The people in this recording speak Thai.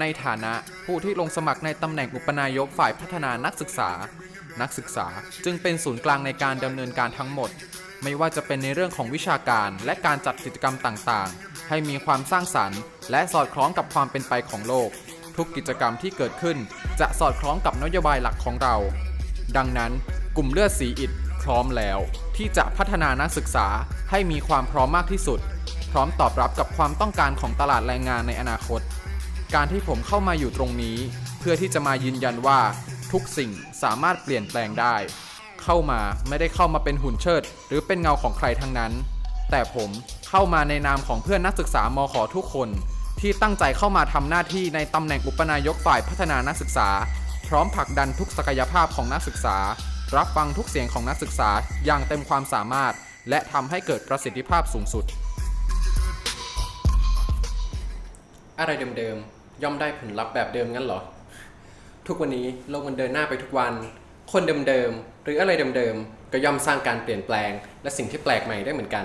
ในฐานะผู้ที่ลงสมัครในตำแหน่งอุปนายกฝ่ายพัฒนานักศึกษา นักศึกษาจึงเป็นศูนย์กลางในการดำเนินการทั้งหมด ไม่ว่าจะเป็นในเรื่องของวิชาการและการจัดกิจกรรมต่างๆ ให้มีความสร้างสรรค์ และสอดคล้องกับความเป็นไปของโลก ทุกกิจกรรมที่เกิดขึ้น จะสอดคล้องกับนโยบายหลักของเรา ดังนั้นกลุ่มเลือดสีอิฐพร้อมแล้ว ที่จะพัฒนานักศึกษาให้มีความพร้อมมากที่สุด พร้อมตอบรับกับความต้องการของตลาดแรงงานในอนาคต การที่ผมเข้ามาอยู่ตรงนี้ เพื่อที่จะมายืนยันว่าทุกสิ่งสามารถเปลี่ยนแปลงได้ เข้ามาไม่ได้เข้ามาเป็นหุ่นเชิด หรือเป็นเงาของใครทั้งนั้น แต่ผมเข้ามาในนามของเพื่อนนักศึกษามขทุกคน ที่ตั้งใจเข้ามาทำหน้าที่ในตำแหน่งอุปนายกฝ่ายพัฒนานักศึกษา พร้อมผลักดันทุกศักยภาพของนักศึกษา รับฟังทุกเสียงของนักศึกษาอย่างเต็มความสามารถ และทำให้เกิดประสิทธิภาพสูงสุด อะไรเดิมๆ ย่อมได้ผลลัพธ์แบบเดิมงั้นเหรอ ทุกวันนี้โลกมันเดินหน้าไปทุกวัน คนเดิมๆ หรืออะไรเดิมๆ ก็ย่อมสร้างการเปลี่ยนแปลง และสิ่งที่แปลกใหม่ได้เหมือนกัน